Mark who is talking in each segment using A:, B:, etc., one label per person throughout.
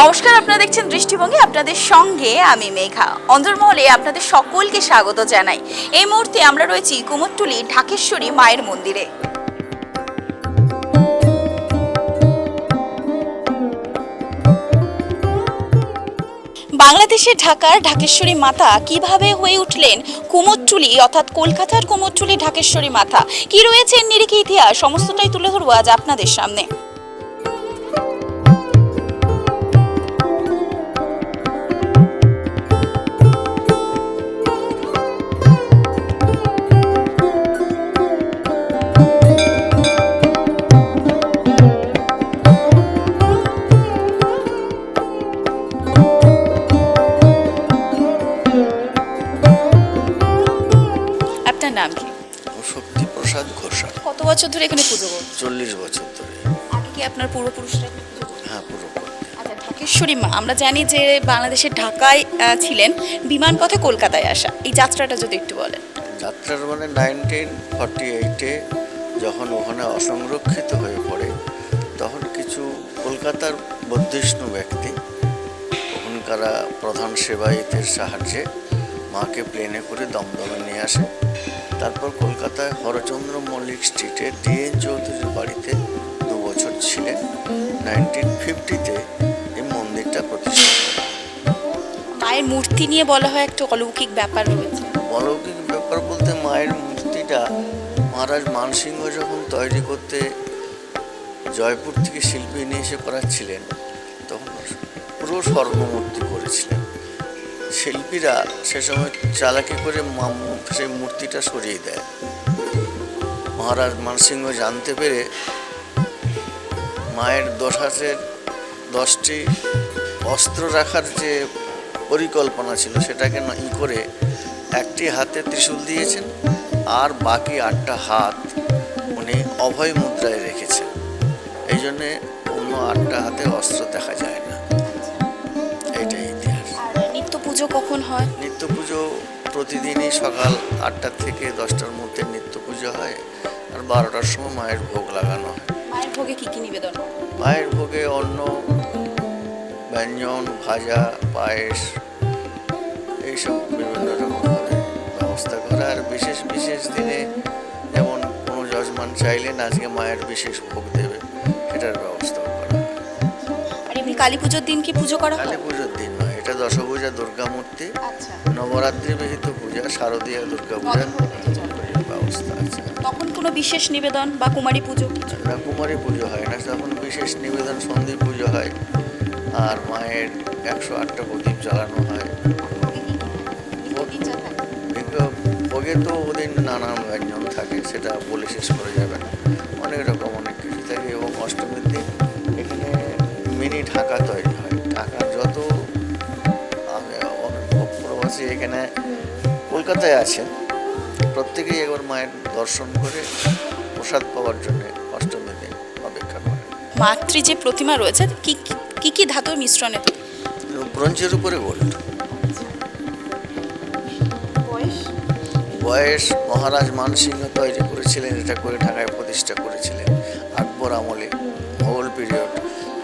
A: নমস্কার, আপনারা দেখছেন দৃষ্টিভঙ্গি। আপনাদের সঙ্গে আমি মেঘা। অন্দরমহলে আপনাদের সকলকে স্বাগত জানাই। এই মুহূর্তে আমরা রয়েছি কুমোরটুলি ঢাকেশ্বরী মায়ের মন্দিরে। বাংলাদেশে ঢাকার ঢাকেশ্বরী মাতা কীভাবে হয়ে উঠলেন কুমোরটুলি অর্থাৎ কলকাতার কুমোরটুলি ঢাকেশ্বরী মাতা? কি রয়েছে নিরিখে ইতিহাস? সমস্তটাই তুলে ধরবো আজ আপনাদের সামনে। আপনার নাম কি?
B: ও শক্তিপ্রসাদ ঘোষাল।
A: কত বছর ধরে এখানে পুজো করছেন?
B: চল্লিশ বছর ধরে।
A: আগে কি আপনার পূর্বপুরুষরা
B: হ্যাঁ পুরো
A: আচ্ছা ঢাকেশ্বরী মা আমরা জানি যে বাংলাদেশের ঢাকায় ছিলেন বিমানপথে কলকাতায় আসা। এই যাত্রাটা যদি একটু বলেন।
B: যাত্রার মানে নাইনটিন ফর্টি এইটে যখন ওখানে অসংরক্ষিত হয়ে পড়ে তখন কিছু কলকাতার বৌদ্ধিষ্ণু ব্যক্তি ওখানকার প্রধান সেবায়িতের সাহায্যে মাকে প্লেনে করে দমদমে নিয়ে আসে। তারপর কলকাতায় হরচন্দ্র মল্লিক স্ট্রিটে ডিএন চৌধুরীর বাড়িতে দু বছর ছিলেন নাইনটিন ফিফটিতে এই মন্দিরটা প্রতিষ্ঠা
A: মায়ের মূর্তি নিয়ে বলা হয় একটা অলৌকিক ব্যাপার রয়েছে।
B: অলৌকিক ব্যাপার বলতে মায়ের মূর্তিটা মহারাজ মানসিংহ যখন তৈরি করতে জয়পুর থেকে শিল্পী নিয়ে এসে করাচ্ছিলেন তখন পুরো স্বর্ণমূর্তি করেছিলেন। শিল্পীরা সে সময় চালাকি করে সেই মূর্তিটা সরিয়ে দেয়। মহারাজ মানসিংহ জানতে পেরে মায়ের দশ হাতের দশটি অস্ত্র রাখার যে পরিকল্পনা ছিল, সেটাকে ই করে একটি হাতে ত্রিশূল দিয়েছেন আর বাকি আটটা হাত উনি অভয় মুদ্রায় রেখেছেন। এই জন্যে অন্য আটটা হাতে অস্ত্র দেখা যায় না।
A: পুজো কখন হয়?
B: নিত্য পুজো প্রতিদিনই সকাল আটটা থেকে দশটার মধ্যে নিত্য পুজো হয় আর বারোটার সময় মায়ের ভোগ লাগানো হয়।
A: মায়ের ভোগে কি কি নিবেদন?
B: মায়ের ভোগে অন্ন ব্যঞ্জন ভাজা পায়েস এইসব বিভিন্ন রকমভাবে ব্যবস্থা করা আর বিশেষ বিশেষ দিনে যেমন কোনো যজমান চাইলেন আজকে মায়ের বিশেষ ভোগ দেবে সেটার ব্যবস্থা করা হয়।
A: আর এমনি কালী পুজোর দিন কি পুজো করা
B: কালী পুজোর দশভূজা দুর্গা মূর্তি
A: আচ্ছা।
B: নবরাত্রি বিহিত পূজা শারদীয় দুর্গা পূজার ব্যবস্থা আছে।
A: তখন কোনো বিশেষ নিবেদন বা কুমারী পুজো?
B: না কুমারী পুজো হয় না তখন বিশেষ নিবেদন সন্ধি পুজো হয়। আর মায়ের একশো আটটা প্রদীপ জ্বালানো হয়। ভোগে তো ওদিন নানান ব্যঞ্জন থাকে সেটা বলে শেষ করে যাবে না। অনেক রকম অনেক কিছু থাকে এবং অষ্টমীর দিন এখানে মিনি ঢাকা তৈরি। এখানে কলকাতায় আছেন। প্রত্যেকেই একবার মায়ের দর্শন করে প্রসাদ পাওয়ার জন্য অষ্টমীর দিন অপেক্ষা করে
A: মাতৃ যে প্রতিমা রয়েছে কি কি- কি কি ধাতুর মিশ্রণে?
B: ব্রঞ্জের উপরে গোল্ড।
A: বয়স?
B: বয়স মহারাজ মানসিংহ তৈরি করেছিলেন এটা করে ঢাকায় প্রতিষ্ঠা করেছিলেন। আকবর আমলে মোগল পিরিয়ড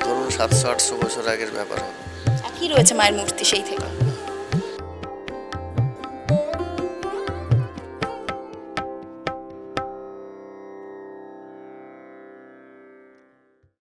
B: ধরুন সাতশো আটশো বছর আগের ব্যাপার হবে।
A: একই রয়েছে মায়ের মূর্তি সেই থেকে।